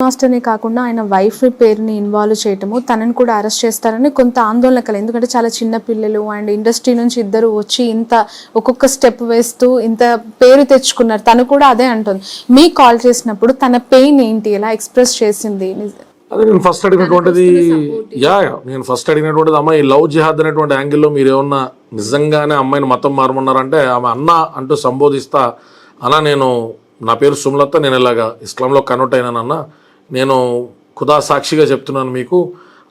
మాస్టర్ని కాకుండా ఆయన వైఫ్ పేరుని ఇన్వాల్వ్ చేయటము తనని కూడా అరెస్ట్ చేస్తారని కొంత ఆందోళన కల ఎందుకంటే చాలా చిన్న పిల్లలు అండ్ ఇండస్ట్రీ నుంచి ఇద్దరు వచ్చి ఇంత ఒక్కొక్క స్టెప్ వేస్తూ ఇంత పేరు తెచ్చుకున్నారు. తను కూడా అదే అంటుంది. మీ కాల్ చేసినప్పుడు తన పెయిన్ ఏంటి? ఎలా ఎక్స్ప్రెస్ చేసింది? అదే నేను ఫస్ట్ అడిగినటువంటిది యా యా, నేను ఫస్ట్ అడిగినటువంటిది అమ్మాయి లవ్ జిహాద్ అనేటువంటి యాంగిల్లో మీరు ఏమన్నా నిజంగానే అమ్మాయిని మతం మారమన్నారంటే ఆమె అన్న అంటూ సంబోధిస్తా అన్న నేను నా పేరు సుమలత నేను ఇలాగా ఇస్లాంలో కన్వర్ట్ అయినానన్న నేను ఖుదా సాక్షిగా చెప్తున్నాను మీకు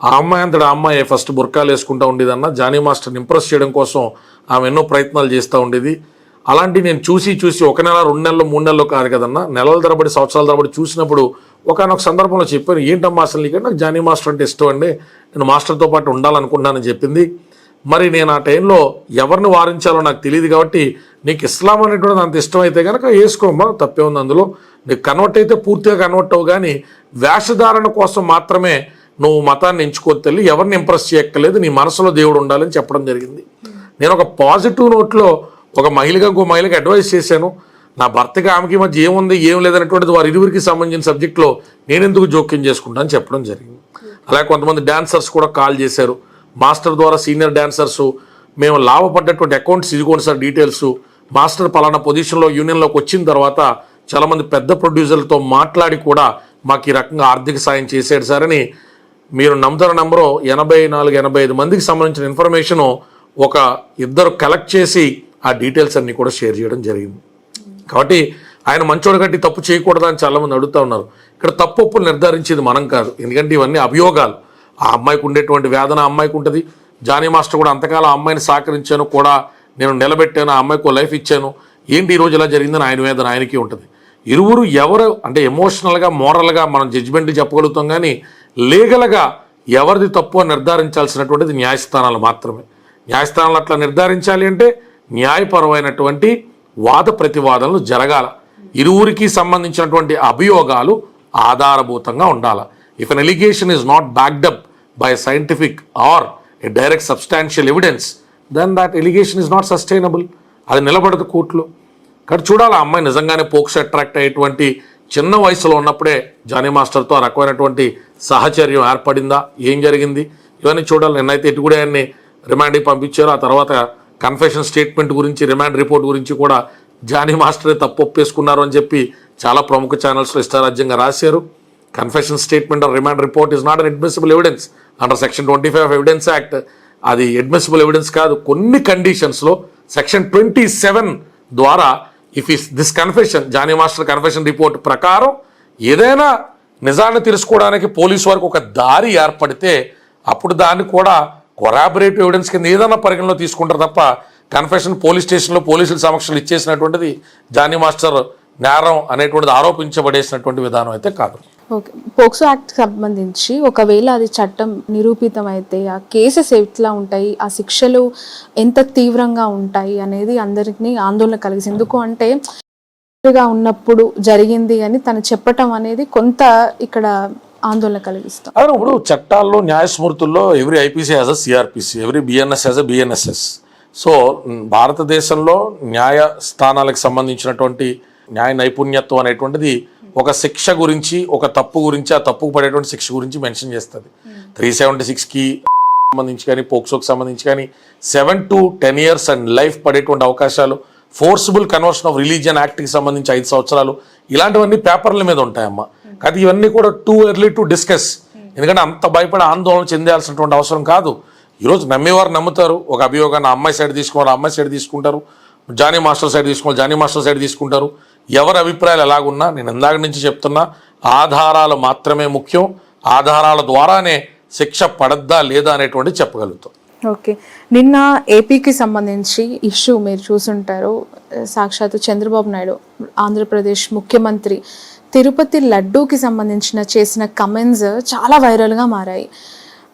ఆ అమ్మాయి అంతటి ఆ అమ్మాయి ఫస్ట్ బుర్కాలు వేసుకుంటా ఉండేదన్న జానీ మాస్టర్ని ఇంప్రెస్ చేయడం కోసం ఆమె ఎన్నో ప్రయత్నాలు చేస్తూ ఉండేది. అలాంటి నేను చూసి చూసి ఒక నెల రెండు నెలలు మూడు నెలలు కాదు కదన్నా నెలల తరబడి సంవత్సరాల తరబడి చూసినప్పుడు ఒకనొక సందర్భంలో చెప్పాను ఏంటమ్మా అసలు నీకంటే నాకు జానీ మాస్టర్ అంటే ఇష్టం అండి? నేను మాస్టర్తో పాటు ఉండాలనుకుంటున్నానని చెప్పింది. మరి నేను ఆ టైంలో ఎవరిని వారించాలో నాకు తెలియదు కాబట్టి నీకు ఇస్లాం అనేటువంటిది అంత ఇష్టం అయితే కనుక వేసుకోమ్మా తప్పే ఉంది అందులో. నీకు కన్వర్ట్ అయితే పూర్తిగా కన్వర్ట్ అవ్వు కానీ వేషధారణ కోసం మాత్రమే నువ్వు మతాన్ని ఎంచుకొని తల్లి. ఎవరిని ఇంప్రెస్ చేయక్కర్లేదు. నీ మనసులో దేవుడు ఉండాలని చెప్పడం జరిగింది. నేను ఒక పాజిటివ్ నోట్లో ఒక మహిళగా ఇంకో మహిళకి అడ్వైస్ చేశాను. నా భర్తకి ఆమెకి మధ్య ఏముంది ఏం లేదనేటువంటిది వారి ఇరువురికి సంబంధించిన సబ్జెక్ట్లో నేను ఎందుకు జోక్యం చేసుకుంటాను చెప్పడం జరిగింది. అలాగే కొంతమంది డాన్సర్స్ కూడా కాల్ చేశారు. మాస్టర్ ద్వారా సీనియర్ డాన్సర్సు మేము లాభపడ్డటువంటి అకౌంట్స్ ఇదిగోండి సార్ డీటెయిల్స్ మాస్టర్ పలానా పొజిషన్లో యూనియన్లోకి వచ్చిన తర్వాత చాలామంది పెద్ద ప్రొడ్యూసర్లతో మాట్లాడి కూడా మాకు ఈ రకంగా ఆర్థిక సాయం చేశాడు సార్ అని మీరు నమ్ముతారు నంబరు ఎనభై నాలుగు ఎనభై ఐదు మందికి సంబంధించిన ఇన్ఫర్మేషను ఒక ఇద్దరు కలెక్ట్ చేసి ఆ డీటెయిల్స్ అన్నీ కూడా షేర్ చేయడం జరిగింది. కాబట్టి ఆయన మంచోడు కట్టి తప్పు చేయకూడదని అని చాలామంది అడుగుతూ ఉన్నారు. ఇక్కడ తప్పు ఒప్పులు నిర్ధారించేది మనం కాదు. ఎందుకంటే ఇవన్నీ అభియోగాలు. ఆ అమ్మాయికి ఉండేటువంటి వేదన అమ్మాయికి ఉంటుంది. జానీ మాస్టర్ కూడా అంతకాలం అమ్మాయిని సహకరించాను కూడా నేను నిలబెట్టాను ఆ అమ్మాయికి లైఫ్ ఇచ్చాను. ఏంటి ఈ ఇలా జరిగిందని ఆయన వేదన ఆయనకి ఉంటుంది. ఇరువురు ఎవరు అంటే ఎమోషనల్గా మోరల్గా మనం జడ్జిమెంట్ చెప్పగలుగుతాం కానీ లీగల్గా ఎవరిది తప్పు అని నిర్ధారించాల్సినటువంటిది న్యాయస్థానాలు మాత్రమే. న్యాయస్థానాలు అట్లా నిర్ధారించాలి అంటే న్యాయపరమైనటువంటి వాద ప్రతివాదనలు జరగాల. ఇరువురికి సంబంధించినటువంటి అభియోగాలు ఆధారభూతంగా ఉండాలి. If an allegation is not backed up by scientific or a direct substantial evidence then that allegation is not sustainable అది నిలబడదు కోర్టులో. కానీ చూడాలి ఆ అమ్మాయి నిజంగానే పోక్స్ అట్రాక్ట్ అయ్యేటువంటి చిన్న వయసులో ఉన్నప్పుడే జానీ మాస్టర్తో ఆ రకమైనటువంటి సహచర్యం ఏర్పడిందా? ఏం జరిగింది? ఇవన్నీ చూడాలి. నిన్నైతే ఇటు కూడా ఆయన్ని రిమాండ్కి పంపించారు. ఆ తర్వాత కన్ఫెషన్ స్టేట్మెంట్ గురించి రిమాండ్ రిపోర్ట్ గురించి కూడా జానీ మాస్టరే తప్పు ఒప్పేసుకున్నారు అని చెప్పి చాలా ప్రముఖ ఛానల్స్లో ఇష్టారాజ్యంగా రాశారు. Confession statement or remand report is not an admissible evidence under section twenty five evidence act అది అడ్మిసిబుల్ ఎవిడెన్స్ కాదు. కొన్ని కండిషన్స్లో సెక్షన్ ట్వంటీ సెవెన్ ద్వారా if is this confession Jani master confession report ప్రకారం ఏదైనా నిజాన్ని తెలుసుకోవడానికి పోలీసు వారికి ఒక దారి ఏర్పడితే అప్పుడు దాన్ని కూడా కొరాబరేటివ్ ఎవిడెన్స్ కింద ఏదైనా పరిగణలో తీసుకుంటారు తప్ప కన్ఫెషన్ పోలీస్ స్టేషన్లో పోలీసుల సమక్షంలో ఇచ్చేసినటువంటిది జానీ మాస్టర్ నేరం అనేటువంటిది ఆరోపించబడేసినటువంటి విధానం అయితే కాదు. ఓకే. పోక్సో యాక్ట్ సంబంధించి ఒకవేళ అది చట్టం నిరూపితం అయితే ఆ కేసెస్ ఎట్లా ఉంటాయి? ఆ శిక్షలు ఎంత తీవ్రంగా ఉంటాయి? అనేది అందరికీ ఆందోళన కలిగింది ఎందుకు అంటే ఉన్నప్పుడు జరిగింది అని తను చెప్పటం అనేది కొంత ఇక్కడ ఆందోళన కలిగిస్తాం. ఇప్పుడు చట్టాల్లో న్యాయస్మూర్తుల్లో every IPC as a CrPC every BNS as a BNSS so భారతదేశంలో న్యాయ స్థానాలకు సంబంధించినటువంటి న్యాయ నైపుణ్యత్వం అనేటువంటిది ఒక శిక్ష గురించి ఒక తప్పు గురించి ఆ తప్పుకు పడేటువంటి శిక్ష గురించి మెన్షన్ చేస్తుంది. త్రీ సెవెంటీ సిక్స్కి సంబంధించి కానీ పోక్సోకి సంబంధించి కానీ seven to ten years and life పడేటువంటి అవకాశాలు ఫోర్సిబుల్ కన్వర్షన్ ఆఫ్ రిలీజియన్ యాక్ట్కి సంబంధించి ఐదు సంవత్సరాలు ఇలాంటివన్నీ పేపర్ల మీద ఉంటాయమ్మా. కానీ ఇవన్నీ కూడా టూ ఎర్లీ టు డిస్కస్. ఎందుకంటే అంత భయపడి ఆందోళన చెందాల్సినటువంటి అవసరం కాదు. ఈరోజు నమ్మేవారు నమ్ముతారు. ఒక అభియోగాన్ని అమ్మాయి సైడ్ తీసుకోవాలి అమ్మాయి సైడ్ తీసుకుంటారు. జానీ మాస్టర్ సైడ్ తీసుకోవాలి జానీ మాస్టర్ సైడ్ తీసుకుంటారు. ఎవరి అభిప్రాయాలు ఎలాగున్నా నేను ఇందాక నుంచి చెప్తున్నా ఆధారాలు మాత్రమే ముఖ్యం. ఆధారాల ద్వారానే శిక్ష పడద్దా లేదా అనేటువంటి చెప్పగలుగుతాం. ఓకే. నిన్న ఏపీకి సంబంధించి ఇష్యూ మీరు చూసుంటారు. సాక్షాత్ చంద్రబాబు నాయుడు ఆంధ్రప్రదేశ్ ముఖ్యమంత్రి తిరుపతి లడ్డూకి సంబంధించిన చేసిన కమెంట్స్ చాలా వైరల్గా మారాయి.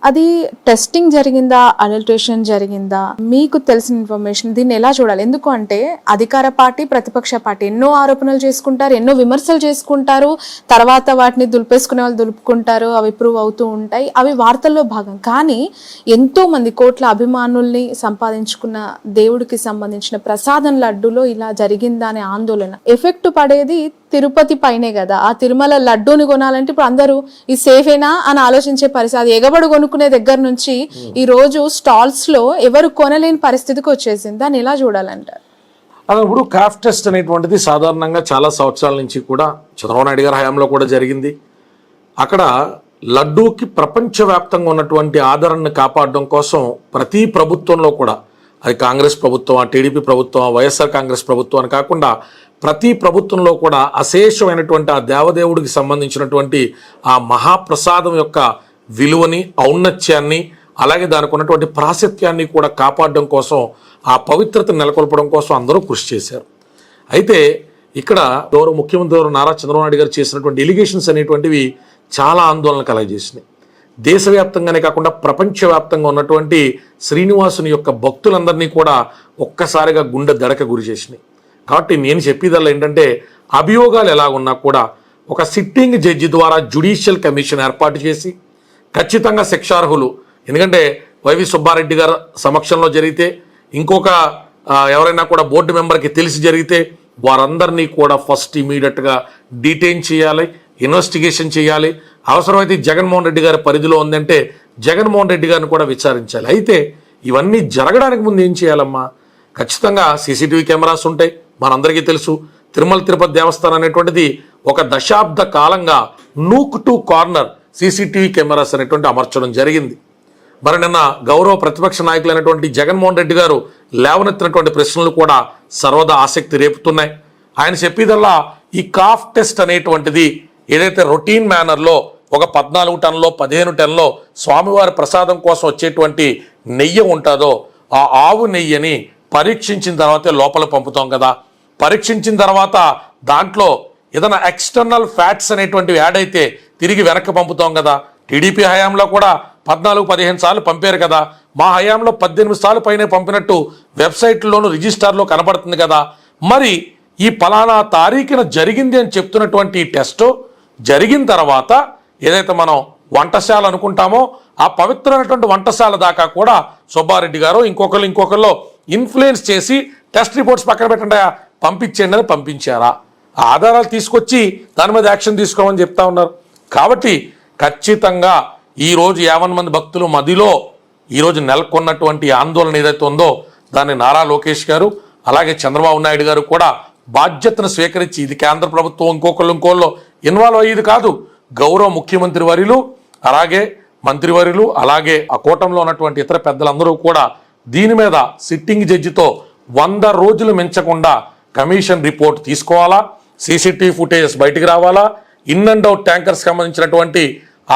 అది టెస్టింగ్ జరిగిందా? అడల్ట్రేషన్ జరిగిందా? మీకు తెలిసిన ఇన్ఫర్మేషన్ దీన్ని ఎలా చూడాలి? ఎందుకు అంటే అధికార పార్టీ ప్రతిపక్ష పార్టీ ఎన్నో ఆరోపణలు చేసుకుంటారు ఎన్నో విమర్శలు చేసుకుంటారు తర్వాత వాటిని దులిపేసుకునే వాళ్ళు దులుపుకుంటారు అవి ప్రూవ్ అవుతూ ఉంటాయి అవి వార్తల్లో భాగం. కానీ ఎంతో మంది కోట్ల అభిమానుల్ని సంపాదించుకున్న దేవుడికి సంబంధించిన ప్రసాదం లడ్డులో ఇలా జరిగిందా అనే ఆందోళన. ఎఫెక్ట్ పడేది తిరుపతి పైనే కదా. ఆ తిరుమల లడ్డూని కొనాలంటే ఇప్పుడు అందరూ ఈ సేఫేనా అని ఆలోచించే పరిస్థితి. అది ఎగబడి అనుకునే దగ్గర నుంచి ఈ రోజు స్టాల్స్లో ఎవరు కొనలేని పరిస్థితికి వచ్చేసింది. దాన్ని ఎలా చూడాలంటారు? అలా ఇప్పుడు టెస్ట్ అనేటువంటిది సాధారణంగా చాలా సంవత్సరాల నుంచి కూడా చంద్రబాబు నాయుడు గారి హయాంలో కూడా జరిగింది. అక్కడ లడ్డూకి ప్రపంచవ్యాప్తంగా ఉన్నటువంటి ఆదరణను కాపాడడం కోసం ప్రతి ప్రభుత్వంలో కూడా అది కాంగ్రెస్ ప్రభుత్వం టీడీపీ ప్రభుత్వం వైఎస్ఆర్ కాంగ్రెస్ ప్రభుత్వం అని కాకుండా ప్రతి ప్రభుత్వంలో కూడా అశేషమైనటువంటి ఆ దేవదేవుడికి సంబంధించినటువంటి ఆ మహాప్రసాదం యొక్క విలువని ఔన్నత్యాన్ని అలాగే దానికి ఉన్నటువంటి ప్రాశస్త్యాన్ని కూడా కాపాడడం కోసం ఆ పవిత్రతను నెలకొల్పడం కోసం అందరూ కృషి చేశారు. అయితే ఇక్కడ గౌరవ ముఖ్యమంత్రి గారు నారా చంద్రబాబు నాయుడు గారు చేసినటువంటి ఎలిగేషన్స్ అనేటువంటివి చాలా ఆందోళన కలగజేసినాయి. దేశవ్యాప్తంగానే కాకుండా ప్రపంచవ్యాప్తంగా ఉన్నటువంటి శ్రీనివాసుని యొక్క భక్తులందరినీ కూడా ఒక్కసారిగా గుండె దడక గురి చేసినాయి. కాబట్టి నేను చెప్పేదల్లా ఏంటంటే అభియోగాలు ఎలా ఉన్నా కూడా ఒక సిట్టింగ్ జడ్జి ద్వారా జ్యుడిషియల్ కమిషన్ ఏర్పాటు చేసి ఖచ్చితంగా శిక్షార్హులు. ఎందుకంటే వైవి సుబ్బారెడ్డి గారు సమక్షంలో జరిగితే ఇంకొక ఎవరైనా కూడా బోర్డు మెంబర్కి తెలిసి జరిగితే వారందరినీ కూడా ఫస్ట్ ఇమీడియట్గా డీటైన్ చేయాలి ఇన్వెస్టిగేషన్ చేయాలి. అవసరమైతే జగన్మోహన్ రెడ్డి గారి పరిధిలో ఉందంటే జగన్మోహన్ రెడ్డి గారిని కూడా విచారించాలి. అయితే ఇవన్నీ జరగడానికి ముందు ఏం చేయాలమ్మా? ఖచ్చితంగా సీసీటీవీ కెమెరాస్ ఉంటాయి మనందరికీ తెలుసు. తిరుమల తిరుపతి దేవస్థానం అనేటువంటిది ఒక దశాబ్ద కాలంగా nook to corner CCTV cameras అనేటువంటి అమర్చడం జరిగింది. మరి నిన్న గౌరవ ప్రతిపక్ష నాయకులైనటువంటి జగన్మోహన్ రెడ్డి గారు లేవనెత్తినటువంటి ప్రశ్నలు కూడా సర్వదా ఆసక్తి రేపుతున్నాయి. ఆయన చెప్పేదల్లా ఈ కాఫ్ టెస్ట్ అనేటువంటిది ఏదైతే రొటీన్ మేనర్లో ఒక పద్నాలుగు టన్నులో పదిహేను టన్నులో స్వామివారి ప్రసాదం కోసం వచ్చేటువంటి నెయ్యి ఉంటుందో ఆ ఆవు నెయ్యిని పరీక్షించిన తర్వాతే లోపల పంపుతాం కదా. పరీక్షించిన తర్వాత దాంట్లో ఏదైనా ఎక్స్టర్నల్ ఫ్యాట్స్ అనేటువంటివి యాడ్ అయితే తిరిగి వెనక్కి పంపుతాం కదా. టీడీపీ హయాంలో కూడా పద్నాలుగు పదిహేను సార్లు పంపారు కదా. మా హయాంలో పద్దెనిమిది సార్లు పైనే పంపినట్టు వెబ్సైట్లోను రిజిస్టార్లో కనబడుతుంది కదా. మరి ఈ పలానా తారీఖున జరిగింది అని చెప్తున్నటువంటి టెస్టు టెస్ట్ జరిగిన తర్వాత ఏదైతే మనం వంటశాల అనుకుంటామో ఆ పవిత్రమైనటువంటి వంటశాల దాకా కూడా సుబ్బారెడ్డి గారు ఇంకొకరు ఇంకొకరిలో ఇన్ఫ్లుయెన్స్ చేసి టెస్ట్ రిపోర్ట్స్ పక్కన పెట్టండి పంపించండి అని పంపించారా? ఆధారాలు తీసుకొచ్చి దాని మీద యాక్షన్ తీసుకోమని చెప్తా ఉన్నారు. కాబట్టి ఖచ్చితంగా ఈరోజు యావన్ మంది భక్తులు మదిలో ఈరోజు నెలకొన్నటువంటి ఆందోళన ఏదైతే ఉందో దాన్ని నారా లోకేష్ గారు అలాగే చంద్రబాబు నాయుడు గారు కూడా బాధ్యతను స్వీకరించి ఇది కేంద్ర ప్రభుత్వం ఇంకొకళ్ళు ఇంకోళ్ళు ఇన్వాల్వ్ అయ్యేది కాదు. గౌరవ ముఖ్యమంత్రి వర్యులు అలాగే మంత్రివర్యులు అలాగే ఆ కూటంలో ఉన్నటువంటి ఇతర పెద్దలందరూ కూడా దీని మీద సిట్టింగ్ జడ్జితో వంద రోజులు మించకుండా కమిషన్ రిపోర్ట్ తీసుకోవాలా? సీసీటీవీ ఫుటేజెస్ బయటికి రావాలా? ఇన్ అండ్ అవుట్ ట్యాంకర్స్ సంబంధించినటువంటి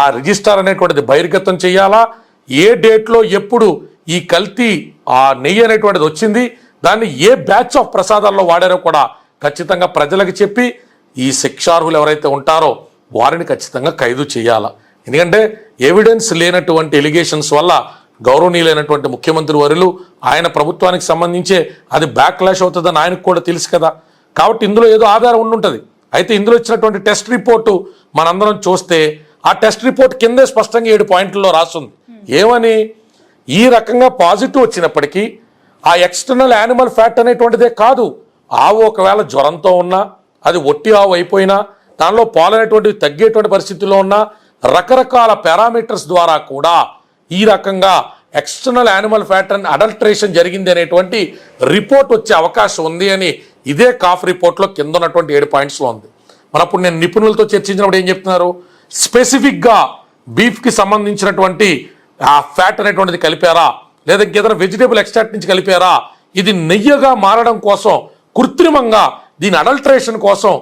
ఆ రిజిస్టర్ అనేటువంటిది బహిర్గతం చేయాలా? ఏ డేట్లో ఎప్పుడు ఈ కల్తీ ఆ నెయ్యి అనేటువంటిది వచ్చింది? దాన్ని ఏ బ్యాచ్ ఆఫ్ ప్రసాదాల్లో వాడారో కూడా ఖచ్చితంగా ప్రజలకు చెప్పి ఈ శిక్షార్హులు ఎవరైతే ఉంటారో వారిని ఖచ్చితంగా ఖైదు చేయాలా? ఎందుకంటే ఎవిడెన్స్ లేనటువంటి ఎలిగేషన్స్ వల్ల గౌరవనీయులైనటువంటి ముఖ్యమంత్రి వరులు ఆయన ప్రభుత్వానికి సంబంధించే అది బ్యాక్లాష్ అవుతుందని ఆయనకు కూడా తెలుసు కదా. కాబట్టి ఇందులో ఏదో ఆధారం ఉండుంటుంది. అయితే ఇందులో ఇచ్చినటువంటి టెస్ట్ రిపోర్టు మనందరం చూస్తే ఆ టెస్ట్ రిపోర్ట్ కిందే స్పష్టంగా ఏడు పాయింట్లలో రాస్తుంది ఏమని? ఈ రకంగా పాజిటివ్ వచ్చినప్పటికీ ఆ ఎక్స్టర్నల్ యానిమల్ ఫ్యాట్ అనేటువంటిదే కాదు. ఆవు ఒకవేళ జ్వరంతో ఉన్నా అది ఒట్టి ఆవు అయిపోయినా దానిలో పాలు తగ్గేటువంటి పరిస్థితుల్లో ఉన్నా రకరకాల పారామీటర్స్ ద్వారా కూడా ఈ రకంగా external animal fat and adulteration జరిగింది అనేటువంటి రిపోర్ట్ వచ్చే అవకాశం ఉంది అని ఇదే కాఫ్ రిపోర్ట్లో కింద ఉన్నటువంటి ఏడు పాయింట్స్లో ఉంది. మనప్పుడు అప్పుడు నేను నిపుణులతో చర్చించినప్పుడు ఏం చెప్తున్నారు? స్పెసిఫిక్గా బీఫ్కి సంబంధించినటువంటి ఆ ఫ్యాట్ అనేటువంటిది కలిపారా? లేదా ఇంకేదైనా వెజిటేబుల్ ఎక్స్ట్రాక్ట్ నుంచి కలిపారా? ఇది నెయ్యగా మారడం కోసం కృత్రిమంగా దీని అడల్ట్రేషన్ కోసం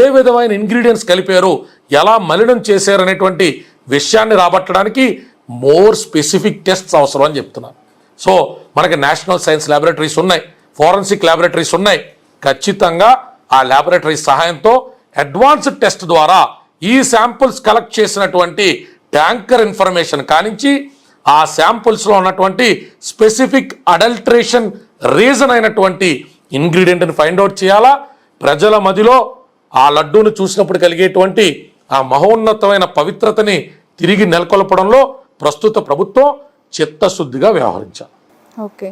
ఏ విధమైన ఇంగ్రీడియంట్స్ కలిపారు? ఎలా మలినం చేశారు అనేటువంటి విషయాన్ని రాబట్టడానికి మోర్ స్పెసిఫిక్ టెస్ట్స్ అవసరం అని చెప్తున్నాను సో మనకి నేషనల్ సైన్స్ ల్యాబొరేటరీస్ ఉన్నాయి ఫోరెన్సిక్ ల్యాబొరేటరీస్ ఉన్నాయి. ఖచ్చితంగా ఆ ల్యాబొరేటరీ సహాయంతో అడ్వాన్స్డ్ టెస్ట్ ద్వారా ఈ శాంపుల్స్ కలెక్ట్ చేసినటువంటి ట్యాంకర్ ఇన్ఫర్మేషన్ కానించి ఆ శాంపుల్స్లో ఉన్నటువంటి స్పెసిఫిక్ అడల్ట్రేషన్ రీజన్ అయినటువంటి ఇంగ్రీడియంట్ని ఫైండ్ అవుట్ చేయాలా? ప్రజల మదిలో ఆ లడ్డూను చూసినప్పుడు కలిగేటువంటి ఆ మహోన్నతమైన పవిత్రతని తిరిగి నెలకొల్పడంలో ప్రస్తుత ప్రభుత్వం చిత్తశుద్ధిగా వ్యవహరించాలి. ఓకే.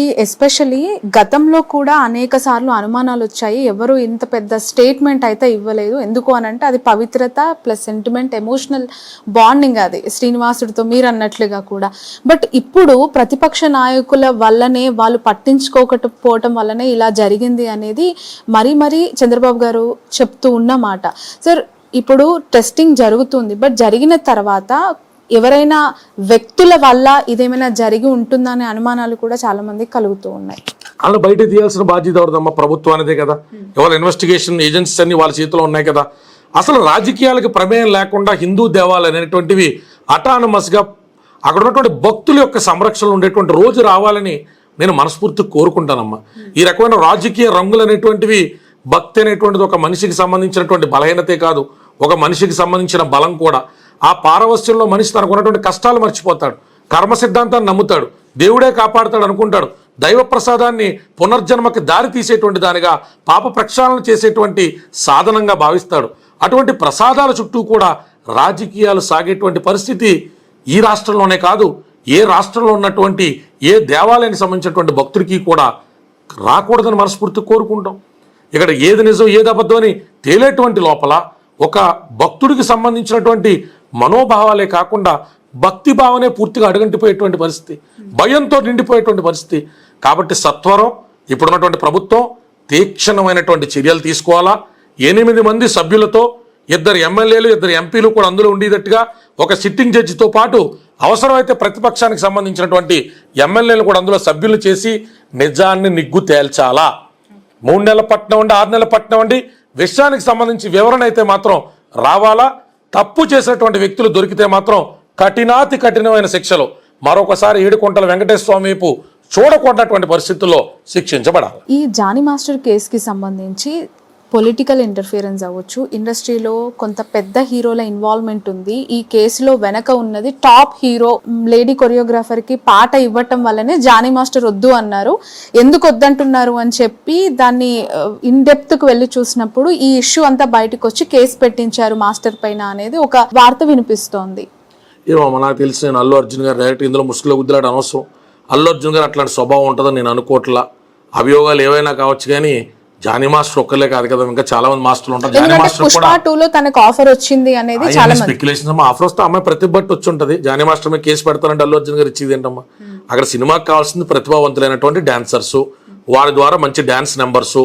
ఈ ఎస్పెషలీ గతంలో కూడా అనేక సార్లు అనుమానాలు వచ్చాయి. ఎవరు ఇంత పెద్ద స్టేట్మెంట్ అయితే ఇవ్వలేదు. ఎందుకు అని అంటే అది పవిత్రత ప్లస్ సెంటిమెంట్ ఎమోషనల్ బాండింగ్ అది శ్రీనివాసుడితో మీరు అన్నట్లుగా కూడా. బట్ ఇప్పుడు ప్రతిపక్ష నాయకుల వల్లనే వాళ్ళు పట్టించుకోకపోవటం వల్లనే ఇలా జరిగింది అనేది మరీ మరీ చంద్రబాబు గారు చెప్తూ ఉన్నమాట సార్ ఇప్పుడు టెస్టింగ్ జరుగుతుంది. బట్ జరిగిన తర్వాత ఎవరైనా వ్యక్తుల వల్ల ఇదేమైనా జరిగి ఉంటుందనే అనుమానాలు కూడా చాలా మందికి కలుగుతూ ఉన్నాయి. వాళ్ళు బయట తీయాల్సిన బాధ్యత ఎవరిదమ్మా? ప్రభుత్వానిదే కదా. ఎవరు ఇన్వెస్టిగేషన్ ఏజెన్సీస్ అన్ని వాళ్ళ చేతిలో ఉన్నాయి కదా. అసలు రాజకీయాలకు ప్రమేయం లేకుండా హిందూ దేవాలయాలు అనేటువంటివి అటానమస్గా అక్కడ ఉన్నటువంటి భక్తుల యొక్క సంరక్షణ ఉండేటువంటి రోజు రావాలని నేను మనస్ఫూర్తి కోరుకుంటానమ్మా. ఈ రకమైన రాజకీయ రంగులు అనేటువంటివి భక్తి అనేటువంటిది ఒక మనిషికి సంబంధించినటువంటి బలహీనతే కాదు. ఒక మనిషికి సంబంధించిన బలం కూడా. ఆ పారవస్యంలో మనిషి తనకు ఉన్నటువంటి కష్టాలు మర్చిపోతాడు. కర్మ సిద్ధాంతాన్ని నమ్ముతాడు. దేవుడే కాపాడుతాడు అనుకుంటాడు. దైవ ప్రసాదాన్ని పునర్జన్మకి దారి తీసేటువంటి దానిగా పాప ప్రక్షాళన చేసేటువంటి సాధనంగా భావిస్తాడు. అటువంటి ప్రసాదాల చుట్టూ కూడా రాజకీయాలు సాగేటువంటి పరిస్థితి ఈ రాష్ట్రంలోనే కాదు. ఏ రాష్ట్రంలో ఉన్నటువంటి ఏ దేవాలయానికి సంబంధించినటువంటి భక్తుడికి కూడా రాకూడదని మనస్ఫూర్తి కోరుకుంటాం. ఇక్కడ ఏది నిజం ఏది అబద్ధం అని తేలేటువంటి లోపల ఒక భక్తుడికి సంబంధించినటువంటి మనోభావాలే కాకుండా భక్తి భావనే పూర్తిగా అడుగంటిపోయేటువంటి పరిస్థితి. భయంతో నిండిపోయేటువంటి పరిస్థితి. కాబట్టి సత్వరం ఇప్పుడున్నటువంటి ప్రభుత్వం తీక్షణమైనటువంటి చర్యలు తీసుకోవాలా? ఎనిమిది మంది సభ్యులతో ఇద్దరు ఎమ్మెల్యేలు ఇద్దరు ఎంపీలు కూడా అందులో ఉండేటట్టుగా ఒక సిట్టింగ్ జడ్జితో పాటు అవసరమైతే ప్రతిపక్షానికి సంబంధించినటువంటి ఎమ్మెల్యేలు కూడా అందులో సభ్యులు చేసి నిజాన్ని నిగ్గు తేల్చాలా? మూడు నెలల పట్నం ఉండి ఆరు నెలల పట్నం ఉండి విషయానికి సంబంధించి వివరణ అయితే మాత్రం రావాలా? తప్పు చేసినటువంటి వ్యక్తులు దొరికితే మాత్రం కఠినాతి కఠినమైన శిక్షలు. మరొకసారి ఏడుకొంటల వెంకటేశ్వర స్వామి వైపు చూడకూడనటువంటి పరిస్థితుల్లో శిక్షించబడాలి. ఈ జానీ మాస్టర్ కేసుకి సంబంధించి పొలిటికల్ ఇంటర్ఫియరెన్స్ అవ్వచ్చు. ఇండస్ట్రీలో కొంత పెద్ద హీరోల ఇన్వాల్వ్మెంట్ ఉంది. ఈ కేసులో వెనక ఉన్నది టాప్ హీరో లేడీ కొరియోగ్రాఫర్కి పాట ఇవ్వటం వల్లనే జానీ మాస్టర్ వద్దు అన్నారు. ఎందుకు వద్దంటున్నారు అని చెప్పి దాన్ని uh, ఇన్కు వెళ్ళి చూసినప్పుడు ఈ ఇష్యూ అంతా బయటకు వచ్చి కేసు పెట్టించారు మాస్టర్ పైన అనేది ఒక వార్త వినిపిస్తోంది. ఏమో నాకు తెలిసి నేను అల్లు అర్జున్ గారు డైరెక్ట్ ఇందులో ముసుగులో గుద్దులాట అనవసరం అల్లు అర్జున్ గారు అట్లాంటి స్వభావం ఉంటుందని నేను అనుకోవట్లా. అభియోగాలు ఏవైనా కావచ్చు కానీ జానీ మాస్టర్ ఒక్కలే కాదు కదా ఇంకా చాలా మంది మాస్టర్లు ఉంటారు. జానీ మాస్టర్ కూడా టూలో తనకు ఆఫర్ వచ్చింది అనేది చాలా స్పెక్యులేషన్ ఆఫర్ వస్తే అమ్మాయి ప్రతిభ బట్టి వచ్చి ఉంటుంది జానీ మాస్టర్ మీద కేసు పెడతానంటే అల్లు అర్జున్ గారు ఇచ్చేది ఏంటమ్మా? అక్కడ సినిమాకి కావాల్సింది ప్రతిభావంతులైనటువంటి డాన్సర్స్ వారి ద్వారా మంచి డాన్స్ నెంబర్స్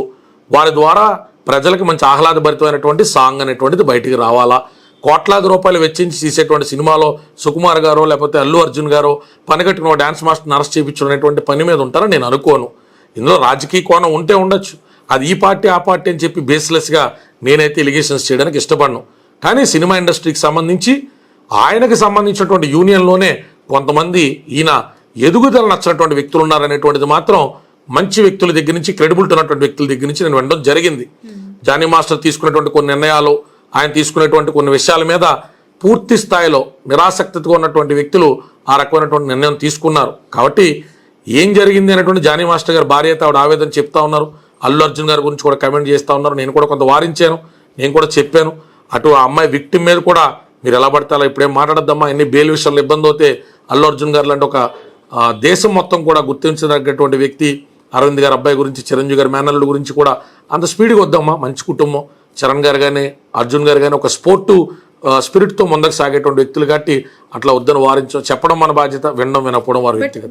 వారి ద్వారా ప్రజలకు మంచి ఆహ్లాదభరితమైనటువంటి సాంగ్ అనేటువంటిది బయటికి రావాలా? కోట్లాది రూపాయలు వెచ్చించి తీసేటువంటి సినిమాలో సుకుమార్ గారో లేకపోతే అల్లు అర్జున్ గారో పనిగట్టిన డాన్స్ మాస్టర్ని అరెస్ట్ చేయించడం అనేటువంటి పని మీద ఉంటారని నేను అనుకోను. ఇందులో రాజకీయ కోణం ఉంటే ఉండొచ్చు. అది ఈ పార్టీ ఆ పార్టీ అని చెప్పి బేస్లెస్గా నేనైతే ఎలిగేషన్స్ చేయడానికి ఇష్టపడను. కానీ సినిమా ఇండస్ట్రీకి సంబంధించి ఆయనకు సంబంధించినటువంటి యూనియన్లోనే కొంతమంది ఈయన ఎదుగుదల నచ్చినటువంటి వ్యక్తులు ఉన్నారనేటువంటిది మాత్రం మంచి వ్యక్తుల దగ్గర నుంచి క్రెడిబిలిటీ ఉన్నటువంటి వ్యక్తుల దగ్గర నుంచి నేను వినడం జరిగింది. జానీ మాస్టర్ తీసుకున్నటువంటి కొన్ని నిర్ణయాలు ఆయన తీసుకునేటువంటి కొన్ని విషయాల మీద పూర్తి స్థాయిలో నిరాసక్తిగా ఉన్నటువంటి వ్యక్తులు ఆ రకమైనటువంటి నిర్ణయం తీసుకున్నారు. కాబట్టి ఏం జరిగింది అనేటువంటి జానీ మాస్టర్ గారు భార్య ఆవిడ ఆవేదన చెప్తా ఉన్నారు. అల్లు అర్జున్ గారి గురించి కూడా కమెంట్ చేస్తా ఉన్నారు. నేను కూడా కొంత వారించాను. నేను కూడా చెప్పాను. అటు ఆ అమ్మాయి విక్టిమ్ మీద కూడా మీరు ఎలా పడితే అలా ఇప్పుడేం మాట్లాడద్దమ్మా ఎన్ని బెయిల్ విషయంలో ఇబ్బంది అవుతే అల్లు అర్జున్ గారు లాంటి ఒక దేశం మొత్తం కూడా గుర్తించదగ్గటువంటి వ్యక్తి అరవింద్ గారి అబ్బాయి గురించి చిరంజీవి గారి మేనల్లుడి గురించి కూడా అంత స్పీడ్గా వద్దమ్మా. మంచి కుటుంబం. చరణ్ గారు కానీ అర్జున్ గారు కానీ ఒక స్పోర్టు స్పిరిట్తో ముందుకు సాగేటువంటి వ్యక్తులు కాబట్టి అట్లా వద్దని వారించ చెప్పడం మన బాధ్యత వినడం వినకపోవడం వారి వ్యక్తిగత.